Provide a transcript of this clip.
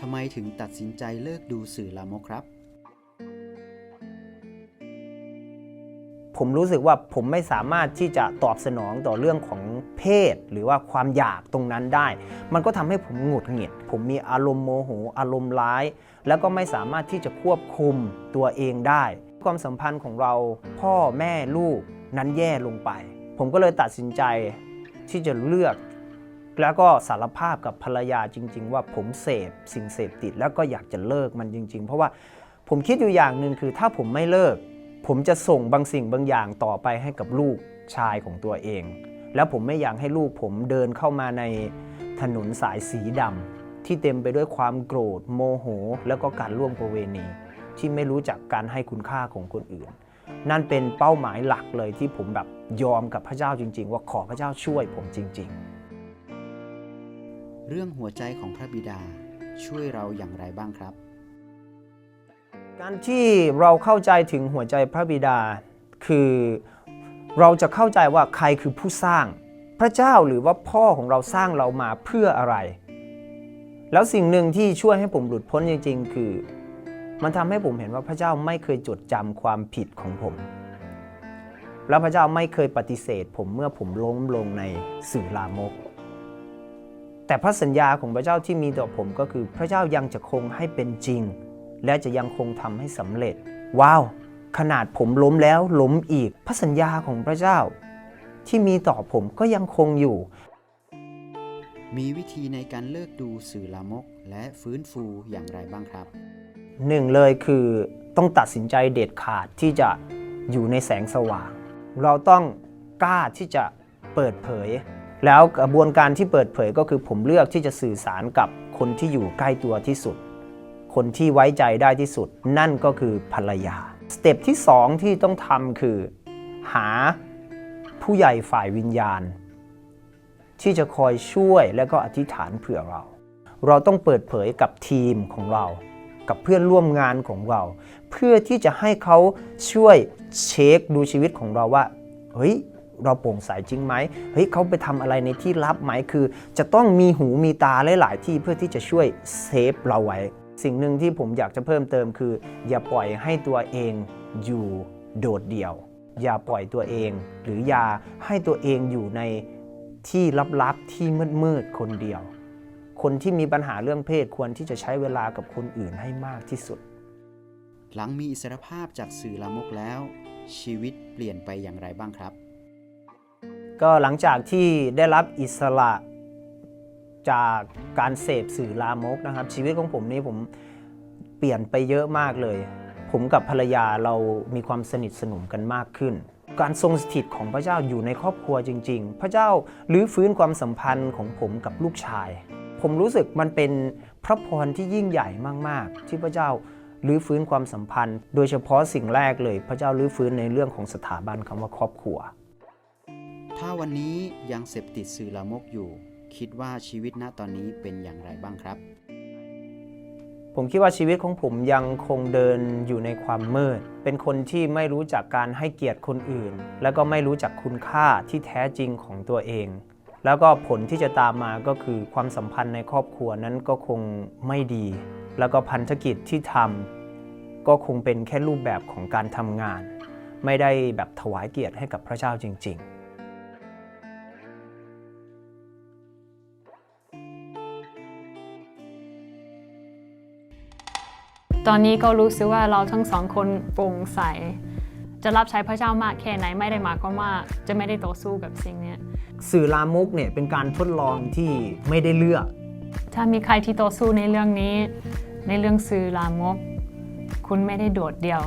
ทำไมถึงตัดสินใจเลิกดูสื่อลามกครับ ผมรู้สึกว่าผมไม่สามารถที่จะตอบสนองต่อเรื่องของเพศ หรือว่าความอยากตรงนั้นได้ มันก็ทำให้ผมหงุดหงิด ผมมีอารมณ์โมโห อารมณ์ร้าย แล้วก็ไม่สามารถที่จะควบคุมตัวเองได้ ความสัมพันธ์ของเราพ่อแม่ลูกนั้นแย่ลงไป ผมก็เลยตัดสินใจที่จะเลือก แล้วก็สารภาพกับภรรยาจริง ๆ ว่าผมเสพสิ่งเสพติดแล้วก็อยากจะเลิกมันจริง ๆ เพราะว่าผมคิดอยู่อย่างหนึ่งคือถ้าผมไม่เลิก ผมจะส่งบางสิ่งบางอย่างต่อไปให้กับลูกชายของตัวเอง แล้วผมไม่อยากให้ลูกผมเดินเข้ามาในถนนสายสีดำที่เต็มไปด้วยความโกรธ โมโห แล้วก็การล่วงประเวณี ที่ไม่รู้จักการให้คุณค่าของคนอื่น นั่นเป็นเป้าหมายหลักเลยที่ผมแบบยอมกับพระเจ้าจริง ๆ ว่าขอพระเจ้าช่วยผมจริง ๆ เรื่องหัวใจของพระบิดาช่วยเราอย่างไรบ้างครับ การที่เราเข้าใจถึงหัวใจพระบิดา คือเราจะเข้าใจว่าใครคือผู้สร้าง พระเจ้าหรือว่าพ่อของเราสร้างเรามาเพื่ออะไร แล้วสิ่งหนึ่งที่ช่วยให้ผมหลุดพ้นจริง ๆ คือ มันทำให้ผมเห็นว่าพระเจ้าไม่เคยจดจำความผิดของผมแล้วพระเจ้าไม่เคยปฏิเสธ ผมเมื่อผมล้มลงในสื่อลามก แต่พระสัญญาของพระเจ้าที่มีต่อผมก็คือพระเจ้ายังจะคงให้เป็นจริง และจะยังคงทำให้สำเร็จ ว้าว ขนาดผมล้มแล้วล้มอีก พระสัญญาของพระเจ้า ที่มีต่อผมก็ยังคงอยู่ มีวิธีในการเลิกดูสื่อลามก และฟื้นฟูอย่างไรบ้างครับหนึ่งเลยคือต้องตัดสินใจเด็ดขาดที่จะอยู่ในแสงสว่าง เราต้องกล้าที่จะเปิดเผย แล้วกระบวนการที่เปิดเผยก็คือผมเลือกที่จะสื่อสารกับคนที่อยู่ใกล้ตัวที่สุด คนที่ไว้ใจได้ที่สุด นั่นก็คือภรรยา สเต็ปที่สองที่ต้องทำคือ หาผู้ใหญ่ฝ่ายวิญญาณ ที่จะคอยช่วยและก็อธิษฐานเผื่อเรา เราต้องเปิดเผยกับทีมของเรา กับเพื่อนร่วมงานของเรา เพื่อที่จะให้เขาช่วยเช็คดูชีวิตของเราว่าเฮ้ย เราโปร่งใสจริงไหมเฮ้ยเขาไปทำอะไรในที่ลับไหมคือ จะต้องมีหูมีตาหลาย ๆ ที่เพื่อที่จะช่วยเซฟเราไว้ สิ่งหนึ่งที่ผมอยากจะเพิ่มเติมคือ อย่าปล่อยให้ตัวเองอยู่โดดเดี่ยว อย่าปล่อยตัวเอง หรืออย่าให้ตัวเองอยู่ในที่ลับ ๆ ที่มืด ๆ คนเดียว คนที่มีปัญหาเรื่องเพศควรที่จะใช้เวลากับคนอื่นให้มากที่สุด หลังมีอิสรภาพจากสื่อลามกแล้ว ชีวิตเปลี่ยนไปอย่างไรบ้างครับ ก็หลังจากที่ได้รับอิสระจากการเสพสื่อลามกนะครับ ชีวิตของผมนี่ผมเปลี่ยนไปเยอะมากเลย ผมกับภรรยาเรามีความสนิทสนมกันมากขึ้น การทรงสถิตของพระเจ้าอยู่ในครอบครัวจริง ๆ พระเจ้ารื้อฟื้นความสัมพันธ์ของผมกับลูกชาย ผมรู้สึกมันเป็นพระพรที่ยิ่งใหญ่มากๆ ที่พระเจ้ารื้อฟื้นความสัมพันธ์ โดยเฉพาะสิ่งแรกเลย พระเจ้ารื้อฟื้นในเรื่องของสถาบันคำว่าครอบครัว ถ้าวันนี้ยังเสพติดสื่อลามกอยู่ คิดว่าชีวิตณตอนนี้เป็นอย่างไรบ้างครับ ผมคิดว่าชีวิตของผมยังคงเดินอยู่ในความมืด เป็นคนที่ไม่รู้จักการให้เกียรติคนอื่น แล้วก็ไม่รู้จักคุณค่าที่แท้จริงของตัวเอง แล้วก็ผลที่จะตามมาก็คือความสัมพันธ์ในครอบครัวนั้นก็คงไม่ดี แล้วก็พันธกิจที่ทำก็คงเป็นแค่รูปแบบของการทำงาน ไม่ได้แบบถวายเกียรติให้กับพระเจ้าจริง ๆ ตอนนี้ก็รู้สึกว่าเราทั้งสองคนโปร่งใส จะรับใช้พระเจ้ามากแค่ไหนไม่ได้มายความว่าจะไม่ได้ต่อสู้กับสิ่งนี้สื่อลามกเนี่ยเป็นการทดลองที่ไม่ได้เลือก ถ้ามีใครที่ต่อสู้ในเรื่องนี้ ในเรื่องสื่อลามก คุณไม่ได้โดดเดี่ยว